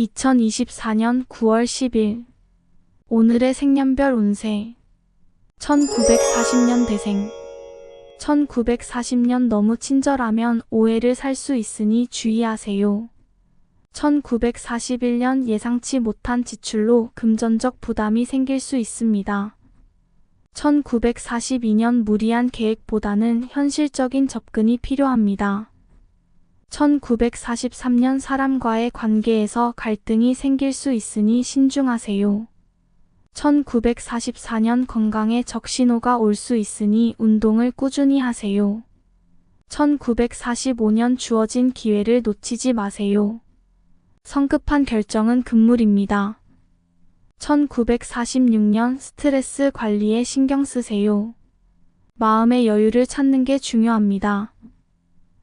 2024년 9월 10일 오늘의 생년별 운세 1940년 대생 1940년 너무 친절하면 오해를 살 수 있으니 주의하세요. 1941년 예상치 못한 지출로 금전적 부담이 생길 수 있습니다. 1942년 무리한 계획보다는 현실적인 접근이 필요합니다. 1943년 사람과의 관계에서 갈등이 생길 수 있으니 신중하세요. 1944년 건강에 적신호가 올 수 있으니 운동을 꾸준히 하세요. 1945년 주어진 기회를 놓치지 마세요. 성급한 결정은 금물입니다. 1946년 스트레스 관리에 신경 쓰세요. 마음의 여유를 찾는 게 중요합니다.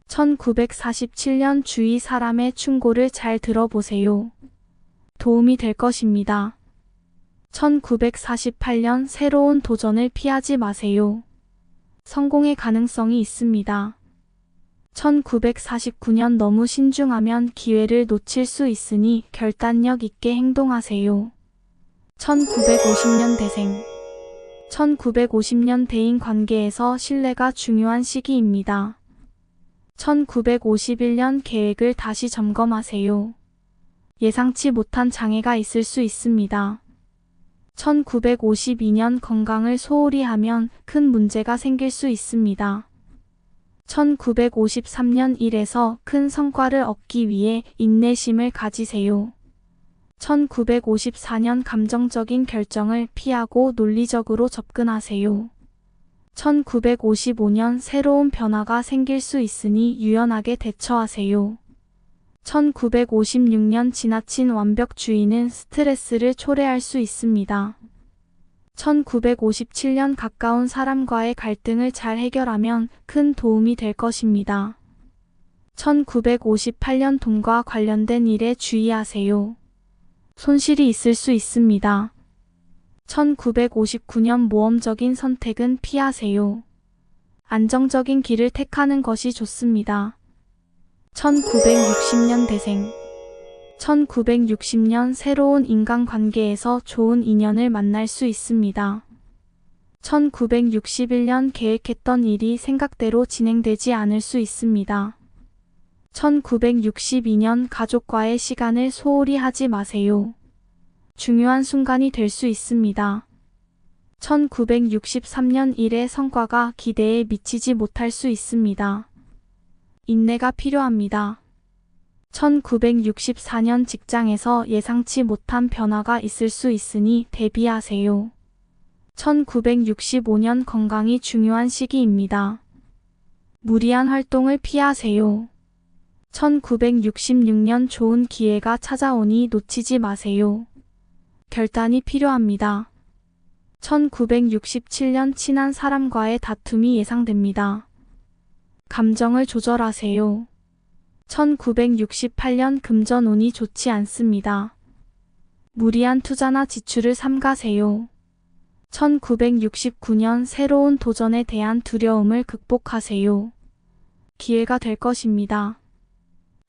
1947년 주위 사람의 충고를 잘 들어보세요. 도움이 될 것입니다. 1948년 새로운 도전을 피하지 마세요. 성공의 가능성이 있습니다. 1949년 너무 신중하면 기회를 놓칠 수 있으니 결단력 있게 행동하세요. 1950년 대생 1950년 대인 관계에서 신뢰가 중요한 시기입니다. 1951년 계획을 다시 점검하세요. 예상치 못한 장애가 있을 수 있습니다. 1952년 건강을 소홀히 하면 큰 문제가 생길 수 있습니다. 1953년 일에서 큰 성과를 얻기 위해 인내심을 가지세요. 1954년 감정적인 결정을 피하고 논리적으로 접근하세요. 1955년 새로운 변화가 생길 수 있으니 유연하게 대처하세요. 1956년 지나친 완벽주의는 스트레스를 초래할 수 있습니다. 1957년 가까운 사람과의 갈등을 잘 해결하면 큰 도움이 될 것입니다. 1958년 돈과 관련된 일에 주의하세요. 손실이 있을 수 있습니다. 1959년 모험적인 선택은 피하세요. 안정적인 길을 택하는 것이 좋습니다. 1960년 대생 1960년 새로운 인간관계에서 좋은 인연을 만날 수 있습니다. 1961년 계획했던 일이 생각대로 진행되지 않을 수 있습니다. 1962년 가족과의 시간을 소홀히 하지 마세요. 중요한 순간이 될 수 있습니다. 1963년 일의 성과가 기대에 미치지 못할 수 있습니다. 인내가 필요합니다. 1964년 직장에서 예상치 못한 변화가 있을 수 있으니 대비하세요. 1965년 건강이 중요한 시기입니다. 무리한 활동을 피하세요. 1966년 좋은 기회가 찾아오니 놓치지 마세요. 결단이 필요합니다. 1967년 친한 사람과의 다툼이 예상됩니다. 감정을 조절하세요. 1968년 금전 운이 좋지 않습니다. 무리한 투자나 지출을 삼가세요. 1969년 새로운 도전에 대한 두려움을 극복하세요. 기회가 될 것입니다.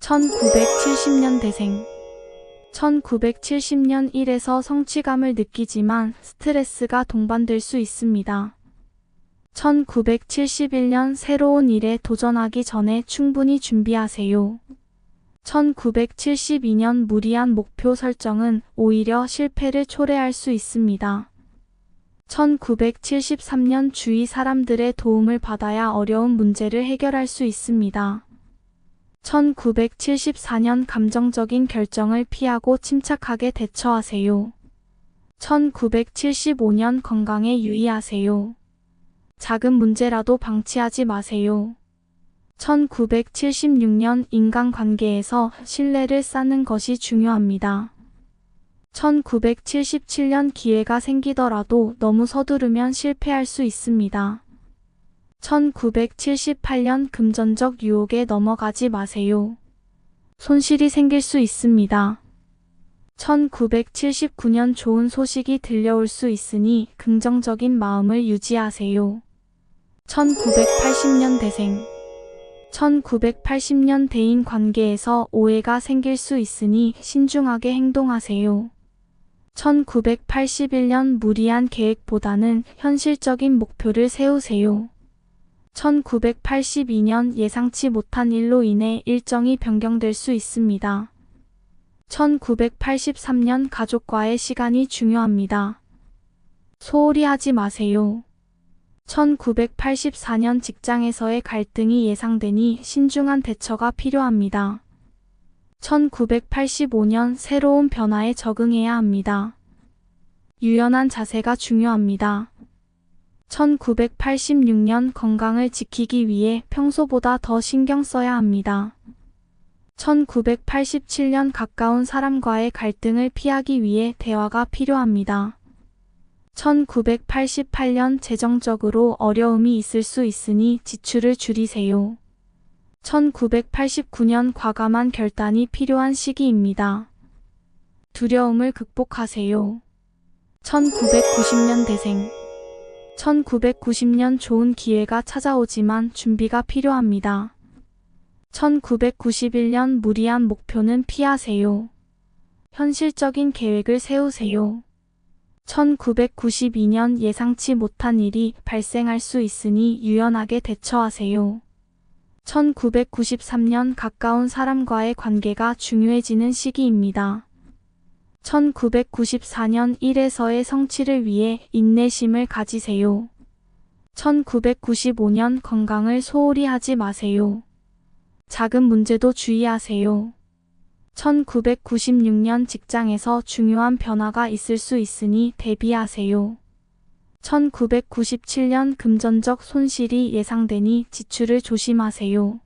1970년 대생 1970년 1에서 성취감을 느끼지만 스트레스가 동반될 수 있습니다. 1971년 새로운 일에 도전하기 전에 충분히 준비하세요. 1972년 무리한 목표 설정은 오히려 실패를 초래할 수 있습니다. 1973년 주위 사람들의 도움을 받아야 어려운 문제를 해결할 수 있습니다. 1974년 감정적인 결정을 피하고 침착하게 대처하세요. 1975년 건강에 유의하세요. 작은 문제라도 방치하지 마세요. 1976년 인간관계에서 신뢰를 쌓는 것이 중요합니다. 1977년 기회가 생기더라도 너무 서두르면 실패할 수 있습니다. 1978년 금전적 유혹에 넘어가지 마세요. 손실이 생길 수 있습니다. 1979년 좋은 소식이 들려올 수 있으니 긍정적인 마음을 유지하세요. 1980년 대생 1980년 대인 관계에서 오해가 생길 수 있으니 신중하게 행동하세요. 1981년 무리한 계획보다는 현실적인 목표를 세우세요. 1982년 예상치 못한 일로 인해 일정이 변경될 수 있습니다. 1983년 가족과의 시간이 중요합니다. 소홀히 하지 마세요. 1984년 직장에서의 갈등이 예상되니 신중한 대처가 필요합니다. 1985년 새로운 변화에 적응해야 합니다. 유연한 자세가 중요합니다. 1986년 건강을 지키기 위해 평소보다 더 신경 써야 합니다. 1987년 가까운 사람과의 갈등을 피하기 위해 대화가 필요합니다. 1988년 재정적으로 어려움이 있을 수 있으니 지출을 줄이세요. 1989년 과감한 결단이 필요한 시기입니다. 두려움을 극복하세요. 1990년 대생 1990년 좋은 기회가 찾아오지만 준비가 필요합니다. 1991년 무리한 목표는 피하세요. 현실적인 계획을 세우세요. 1992년 예상치 못한 일이 발생할 수 있으니 유연하게 대처하세요. 1993년 가까운 사람과의 관계가 중요해지는 시기입니다. 1994년 1에서의 성취를 위해 인내심을 가지세요. 1995년 건강을 소홀히 하지 마세요. 작은 문제도 주의하세요. 1996년 직장에서 중요한 변화가 있을 수 있으니 대비하세요. 1997년 금전적 손실이 예상되니 지출을 조심하세요.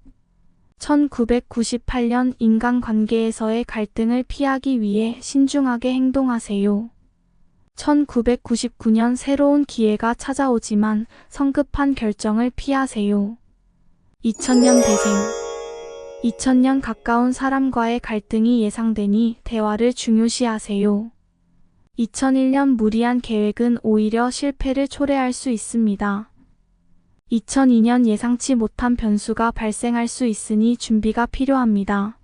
1998년 인간관계에서의 갈등을 피하기 위해 신중하게 행동하세요. 1999년 새로운 기회가 찾아오지만 성급한 결정을 피하세요. 2000년 대생 2000년 가까운 사람과의 갈등이 예상되니 대화를 중요시하세요. 2001년 무리한 계획은 오히려 실패를 초래할 수 있습니다. 2002년 예상치 못한 변수가 발생할 수 있으니 준비가 필요합니다.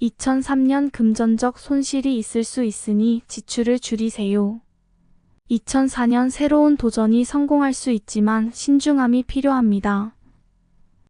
2003년 금전적 손실이 있을 수 있으니 지출을 줄이세요. 2004년 새로운 도전이 성공할 수 있지만 신중함이 필요합니다.